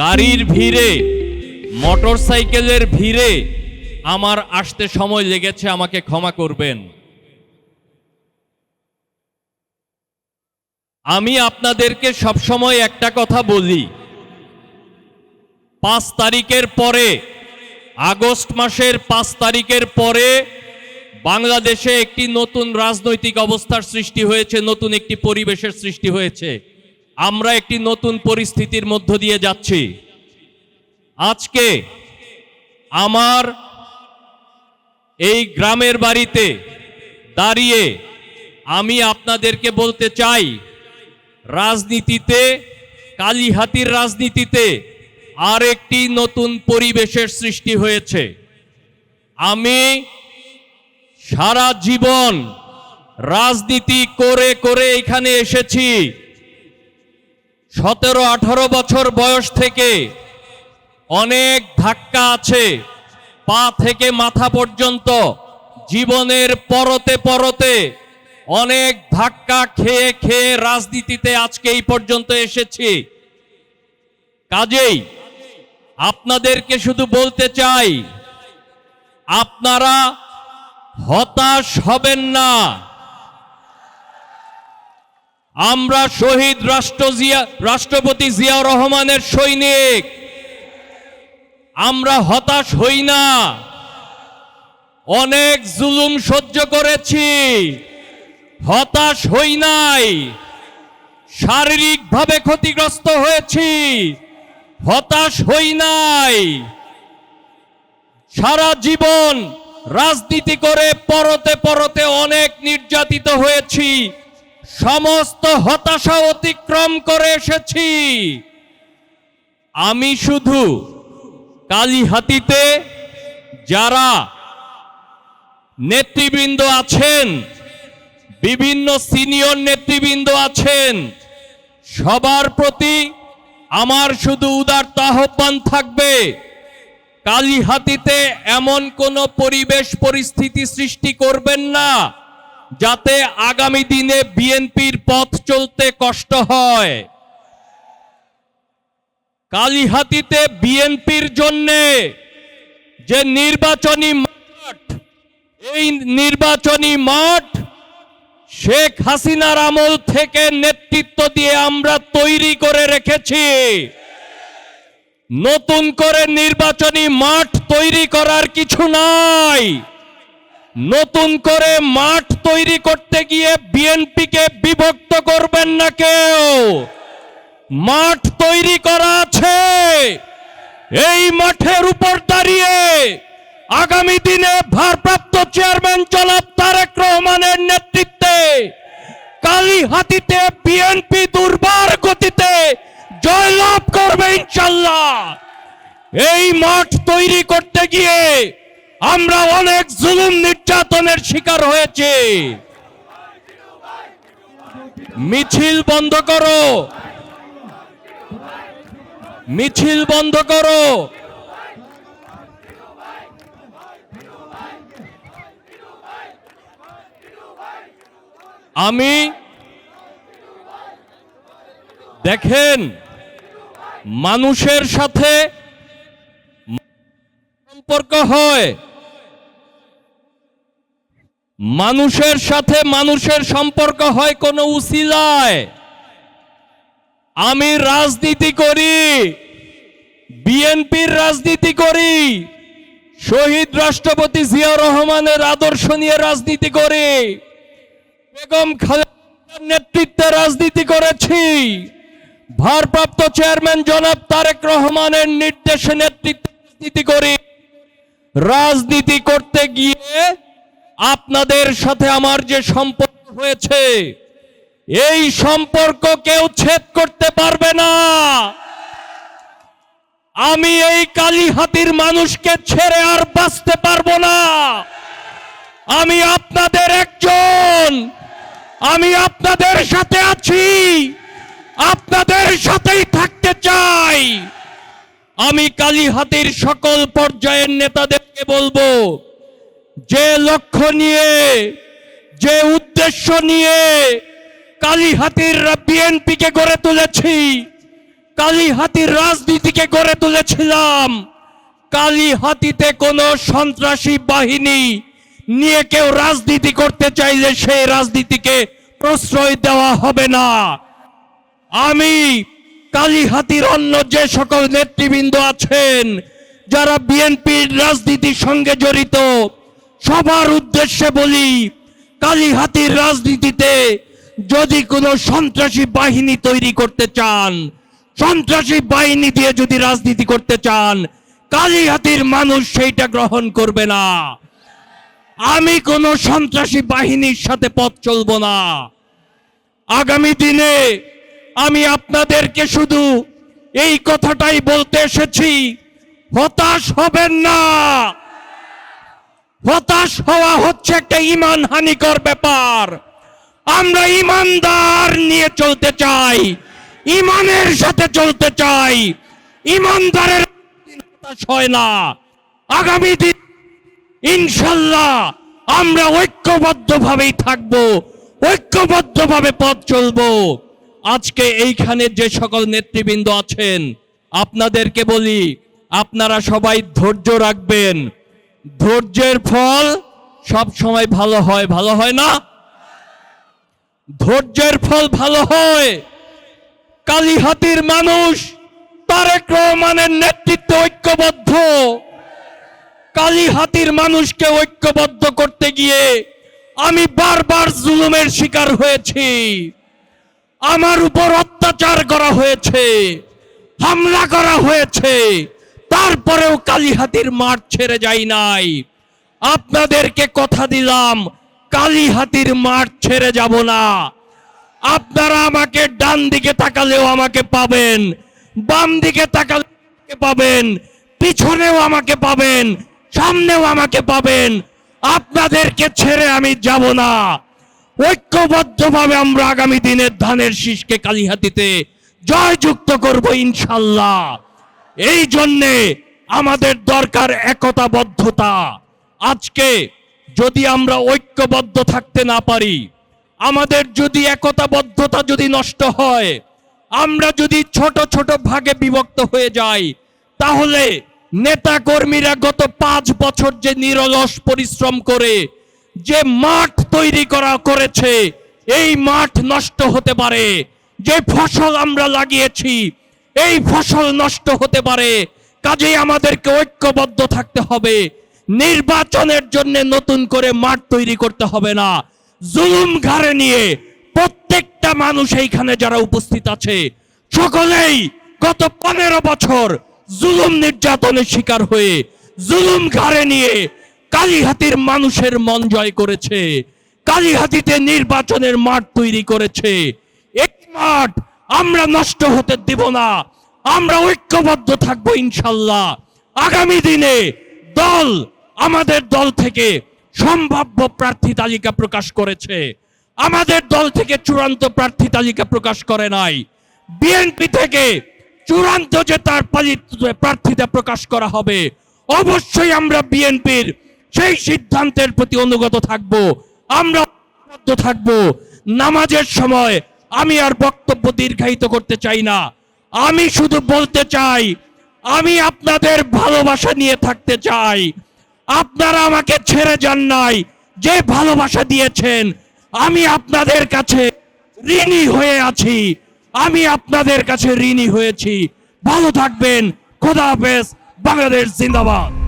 গাড়ির ভিড়ে, মোটরসাইকেলের ভিড়ে আমার আসতে সময় লেগেছে, আমাকে ক্ষমা করবেন। আমি আপনাদেরকে সবসময় একটা কথা বলি। পাঁচ তারিখের পরে, আগস্ট মাসের পাঁচ তারিখের পরে বাংলাদেশে একটি নতুন রাজনৈতিক অবস্থার সৃষ্টি হয়েছে, নতুন একটি পরিবেশের সৃষ্টি হয়েছে। আমরা একটি নতুন পরিস্থিতির মধ্য দিয়ে যাচ্ছি। আজকে আমার এই গ্রামের বাড়িতে দাঁড়িয়ে আমি আপনাদেরকে বলতে চাই, রাজনীতিতে, কালীহাতির রাজনীতিতে আর একটি নতুন পরিবেশের সৃষ্টি হয়েছে। আমি সারা জীবন রাজনীতি করে করে এখানে এসেছি। সতেরো, আঠারো বছর বয়স থেকে অনেক ধাক্কা আছে। পা থেকে মাথা পর্যন্ত জীবনের পরতে পরতে অনেক ধাক্কা খেয়ে খেয়ে রাজনীতিতে আজকে এই পর্যন্ত এসেছি। কাজেই আপনাদেরকে শুধু বলতে চাই, আপনারা হতাশ হবেন না। আমরা শহীদ রাষ্ট্র জিয়া, রাষ্ট্রপতি জিয়াউর রহমানের সৈনিক। আমরা হতাশ হই না। অনেক জুলুম সহ্য করেছি। হতাশ হই নাই। শারীরিকভাবে ক্ষতিগ্রস্ত হয়েছি। হতাশ হই নাই। সারা জীবন রাজনীতি করে পরতে পরতে অনেক নির্যাতিত হয়েছি। সমস্ত হতাশা অতিক্রম করে এসেছি। আমি শুধু কালীহাতিতে যারা নেতৃবৃন্দ আছেন, বিভিন্ন সিনিয়র নেতৃবৃন্দ আছেন, সবার প্রতি আমার শুধু উদারত আহ্বান থাকবে। কালীহাতিতে এমন কোন পরিবেশ পরিস্থিতি সৃষ্টি করবেন না। যাতে আগামী দিনে বিএনপির পথ চলতে কষ্ট হয়। কালীহাতিতে বিএনপির জন্যে যে নির্বাচনী মাঠ, এই নির্বাচনী মাঠ শেখ হাসিনার আমল থেকে নেতৃত্ব দিয়ে আমরা তৈরি করে রেখেছি। নতুন করে নির্বাচনী মাঠ তৈরি করার কিছু নাই। নতুন করে মাঠ তৈরি করতে গিয়ে বিএনপিকে বিভক্ত করবেন না কেউ। মাঠ তৈরি করা আছে। এই মাঠের উপর দাঁড়িয়ে আগামী দিনে ভারপ্রাপ্ত চেয়ারম্যান জনাব তারেক রহমানের নেতৃত্বে কালীহাতিতে বিএনপি দুর্বার গতিতে জয়লাভ করবে ইনশাল্লাহ। এই মাঠ তৈরি করতে গিয়ে আমরা অনেক জুলুম নির্যাতনের শিকার হয়েছে। মিছিল বন্ধ করো। মিছিল বন্ধ করো। আমি দেখেন, মানুষের সাথে সম্পর্ক হয়। মানুষের সাথে মানুষের সম্পর্ক হয় কোনো উসিলায়। আমি রাজনীতি করি, বিএনপির রাজনীতি করি, শহীদ রাষ্ট্রপতি জিয়াউর রহমানের আদর্শ নিয়ে রাজনীতি করি, বেগম খালেদার নেতৃত্বে রাজনীতি করেছি, ভারপ্রাপ্ত চেয়ারম্যান জনাব তারেক রহমানের নির্দেশে নেতৃত্বে রাজনীতি করি। রাজনীতি করতে গিয়ে আপনাদের সাথে আমার যে সম্পর্ক হয়েছে, এই সম্পর্ক কেউ ছেদ করতে পারবে না। আমি এই কালীহাতির মানুষকে ছেড়ে আর বাঁচতে পারব না। আমি আপনাদের একজন। আমি আপনাদের সাথে আছি। আপনাদের সাথেই থাকতে চাই। আমি কালীহাতির সকল পর্যায়ের নেতাদেরকে বলব, যে লক্ষ্য নিয়ে, যে উদ্দেশ্য নিয়ে কালীহাতির বিএনপিকে গড়ে তুলেছি, কালীহাতির রাজনীতিকে গড়ে তুলেছিলাম, কালীহাতিতে কোনো সন্ত্রাসী বাহিনী নিয়ে কেউ রাজনীতি করতে চাইলে সেই রাজনীতিকে প্রশ্রয় দেওয়া হবে না। আমি কালীহাতির অন্য যে সকল নেতৃবৃন্দ আছেন, যারা বিএনপির রাজনীতির সঙ্গে জড়িত, সবার উদ্দেশ্যে বলি, কালীহাতির রাজনীতিতে যদি কোনো সন্ত্রাসী বাহিনী তৈরি করতে চান, সন্ত্রাসী বাহিনী দিয়ে যদি রাজনীতি করতে চান, কালীহাতির মানুষ সেইটা গ্রহণ করবে না। আমি কোনো সন্ত্রাসী বাহিনীর সাথে পথ চলবো না। আগামী দিনে আমি আপনাদেরকে শুধু এই কথাটাই বলতে এসেছি, হতাশ হবেন না। হতাশ হওয়া হচ্ছে একটা ইমান হানিকর ব্যাপার। আমরা ইমানদার নিয়ে চলতে চাই ইমানের সাথে চলতে চাই। ইমানদারের হতাশ হয় না। আগামী দিন ইনশাল্লাহ আমরা ঐক্যবদ্ধভাবেই থাকব, ঐক্যবদ্ধভাবে পথ চলবো। আজকে এইখানে যে সকল নেতৃবৃন্দ আছেন, আপনাদেরকে বলি, আপনারা সবাই ধৈর্য রাখবেন। ধৈর্যের ফল সব সময় ভালো হয় ভালো হয় না? ধৈর্যের ফল ভালো হয়। কালীহাতির মানুষ, তারেক রহমানের নেতৃত্বে ঐক্যবদ্ধ। কালীহাতির মানুষকে ঐক্যবদ্ধ করতে গিয়ে আমি বারবার জুলুমের শিকার হয়েছি। আমার উপর অত্যাচার করা হয়েছে, হামলা করা হয়েছে, তারপরেও কালীহাতির মাঠ ছেড়ে যাই নাই। আপনাদেরকে কথা দিলাম, কালীহাতির মাঠ ছেড়ে যাব না। আপনারা আমাকে ডান দিকে তাকালেও আমাকে পাবেন, বাম দিকে তাকালে পাবেন, পিছনেও আমাকে পাবেন, সামনেও আমাকে পাবেন। আপনাদেরকে ছেড়ে আমি যাব না। ঐক্যবদ্ধভাবে আমরা আগামী দিনের ধানের শীষকে কালীহাতিতে জয়যুক্ত করব ইনশাল্লাহ এই জন্যে আমাদের দরকার একতাবদ্ধতা। আজকে যদি আমরা ঐক্যবদ্ধ থাকতে না পারি, আমাদের যদি একতাবদ্ধতা যদি নষ্ট হয়, আমরা যদি ছোট ছোট ভাগে বিভক্ত হয়ে যাই, তাহলে নেতা কর্মীরা গত পাঁচ বছর যে নিরলস পরিশ্রম করে যে মাঠ তৈরি করা করেছে, এই মাঠ নষ্ট হতে পারে। যে ফসল আমরা লাগিয়েছি, এই ফসল নষ্ট হতে পারে। কাজেই আমাদেরকে ঐক্যবদ্ধ থাকতে হবে। নির্বাচনের জন্য নতুন করে মাঠ তৈরি করতে হবে না। জুলুম ঘাড়ে নিয়ে প্রত্যেকটা মানুষ এইখানে যারা উপস্থিত আছে, সকলেই গত পনেরো বছর জুলুম নির্যাতনের শিকার হয়ে জুলুম ঘাড়ে নিয়ে কালীহাতির মানুষের মন জয় করেছে। কালীহাতিতে নির্বাচনের মাঠ তৈরি করেছে। এই মাঠ আমরা নষ্ট হতে দেব না। আমরা ঐক্যবদ্ধ থাকব ইনশাল্লাহ। আগামী দিনে দল আমাদের দল থেকে সম্ভাব্য প্রার্থী তালিকা প্রকাশ করেছে। আমাদের দল থেকে চূড়ান্ত প্রার্থী তালিকা প্রকাশ করে নাই। বিএনপি থেকে চূড়ান্ত যে তার প্রার্থীতা প্রকাশ করা হবে, অবশ্যই আমরা বিএনপির সেই সিদ্ধান্তের প্রতি অনুগত থাকব। আমরা থাকব। নামাজের সময় আমি আর বক্তব্য দীর্ঘায়িত করতে চাই না। আমি শুধু বলতে চাই, আমি আপনাদের ভালোবাসা নিয়ে থাকতে চাই। আপনারা আমাকে ছেড়ে যান নাই, যে ভালোবাসা দিয়েছেন। আমি আপনাদের কাছে ঋণী হয়ে আছি। আমি আপনাদের কাছে ঋণী হয়েছি। ভালো থাকবেন। খোদা হাফেজ। বাংলাদেশ জিন্দাবাদ।